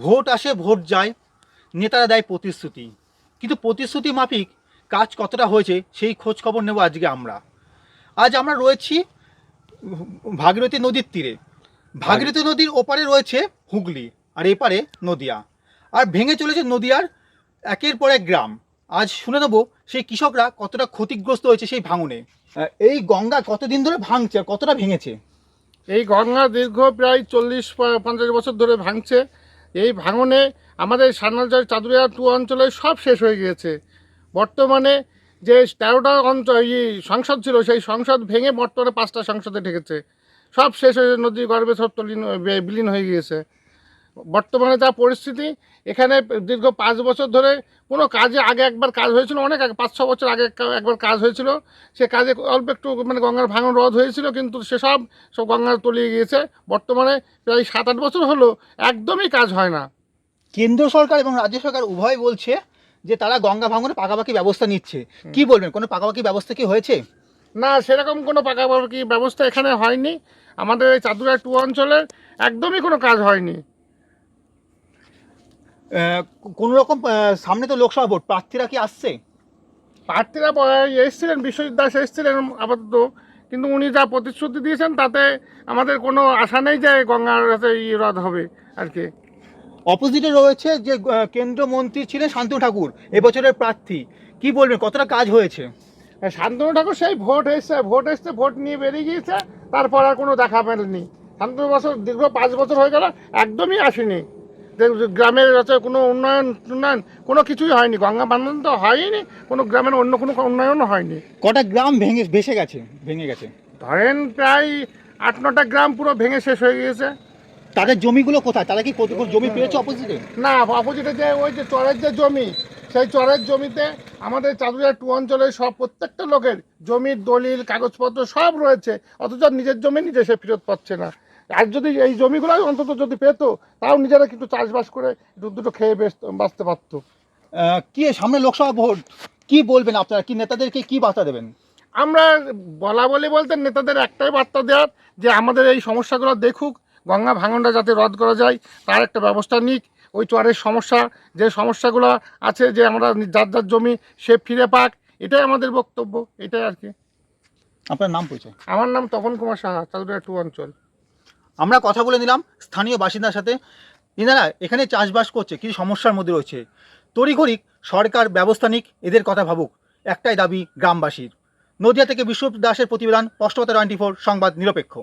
Vote আসে, vote যায়, নেতারা দেয় প্রতিশ্রুতি। কিন্তু প্রতিশ্রুতি মাফিক কাজ কতটা হয়েছে সেই খোঁজ খবর নেব আজকে আমরা। আজ আমরা রয়েছি ভাগীরথী নদীর তীরে। ভাগীরথী নদীর ওপারে রয়েছে হুগলি আর এপারে নদিয়া। আর ভেঙে চলেছে নদিয়ার একের পর এক গ্রাম। আজ শুনে নেব সেই কৃষকরা কতটা ক্ষতিগ্রস্ত হয়েছে সেই ভাঙনে। এই গঙ্গা কতদিন ধরে ভাঙছে আর কতটা ভেঙেছে? এই গঙ্গা দীর্ঘ প্রায় চল্লিশ পঞ্চাশ বছর ধরে ভাঙছে। এই ভাঙনে আমাদের সান্নালজয় চাদুরিয়া টু অঞ্চলে সব শেষ হয়ে গিয়েছে। বর্তমানে যে তেরোটা অঞ্চল সংসদ ছিল, সেই সংসদ ভেঙে বর্তমানে পাঁচটা সংসদে ঢেকেছে। সব শেষ হয়ে নদী গর্ভে সব তলীন বিলীন হয়ে গিয়েছে। বর্তমানে যা পরিস্থিতি এখানে দীর্ঘ পাঁচ বছর ধরে কোনো কাজে আগে একবার কাজ হয়েছিল অনেক আগে পাঁচ ছ বছর আগে একবার কাজ হয়েছিল। সে কাজে অল্প একটু মানে গঙ্গার ভাঙন রদ হয়েছিল কিন্তু সেসব সব গঙ্গার তলিয়ে গিয়েছে। বর্তমানে প্রায় সাত আট বছর হলো একদমই কাজ হয় না। কেন্দ্র সরকার এবং রাজ্য সরকার উভয় বলছে যে তারা গঙ্গা ভাঙনে পাকাপাকি ব্যবস্থা নিচ্ছে। কি বলবেন কোনো পাকাপাকি ব্যবস্থা কি হয়েছে? না সেরকম কোনো পাকাপাকি ব্যবস্থা এখানে হয়নি। আমাদের এই চাদুরা টু অঞ্চলের একদমই কোনো কাজ হয়নি। কোনো রকম সামনে তো লোকসভা ভোট প্রার্থীরা কি আসছে? প্রার্থীরা এসেছিলেন বিশ্বজিৎ দাস এসেছিলেন আপাতত কিন্তু উনি যা প্রতিশ্রুতি দিয়েছেন তাতে আমাদের কোনো আশা নেই যে গঙ্গার ই রদ হবে আর কি। অপোজিটে রয়েছে যে আহ, কেন্দ্রমন্ত্রী ছিলেন শান্তনু ঠাকুর এবছরের প্রার্থী। কি বলবেন কতটা কাজ হয়েছে? শান্তনু ঠাকুর সেই ভোট এসছে ভোট এসছে ভোট নিয়ে বেরিয়ে গিয়েছে তারপর আর কোনো দেখা পেলেনি। শান্তনু বছর দীর্ঘ পাঁচ বছর হয়ে গেল একদমই আসেনি। গ্রামের হচ্ছে কোনো উন্নয়ন উন্নয়ন কোনো কিছুই হয়নি। গঙ্গা বান্ধন তো হয়নি কোনো গ্রামের অন্য কোনো উন্নয়নও হয়নি। কটা গ্রাম ভেঙে ভেসে গেছে ভেঙে গেছে? ধরেন প্রায় আট নটা গ্রাম পুরো ভেঙে শেষ হয়ে গিয়েছে। তাদের জমিগুলো কোথায়? তারা কি জমি পেয়েছে অপোজিটে? না অপোজিটে যে ওই যে চরের যে জমি সেই চরের জমিতে আমাদের চাঁদুরিয়া টু অঞ্চলের সব প্রত্যেকটা লোকের জমির দলিল কাগজপত্র সব রয়েছে অথচ নিজের জমি নিজে সে ফেরত পাচ্ছে না। আর যদি এই জমিগুলো অন্তত যদি পেতো তাও নিজেরা কিন্তু চাষবাস করে দুটো খেয়ে বাঁচতে পারতো। কি সামনে লোকসভা ভোট? কি বলবেন আপনারা? কি নেতাদেরকে কি বার্তা দেবেন? আমরা বলা বলি বলতে নেতাদের একটাই বার্তা দেওয়ার যে আমাদের এই সমস্যাগুলো দেখুক গঙ্গা ভাঙনটা যাতে রদ করা যায় তার একটা ব্যবস্থা নিক। ওই চরের সমস্যা যে সমস্যাগুলো আছে যে আমরা যার যার জমি সে ফিরে পাক এটাই আমাদের বক্তব্য এটাই আর কি। আপনার নাম পরিচয়? আমার নাম তপন কুমার সাহা চাঁদুরিয়া টু অঞ্চল। আমরা কথা বলে নিলাম স্থানীয় বাসিন্দার সাথে। এনারা এখানে চাষবাস করছে, কিছু সমস্যার মধ্যে রয়েছে। তড়িঘড়ি সরকার ব্যবস্থা নিক, এদের কথা ভাবুক, একটাই দাবি গ্রামবাসীর। নদিয়া থেকে বিশ্ব দাসের প্রতিবেদন স্পষ্টতা টোয়েন্টি ফোর, সংবাদ নিরপেক্ষ।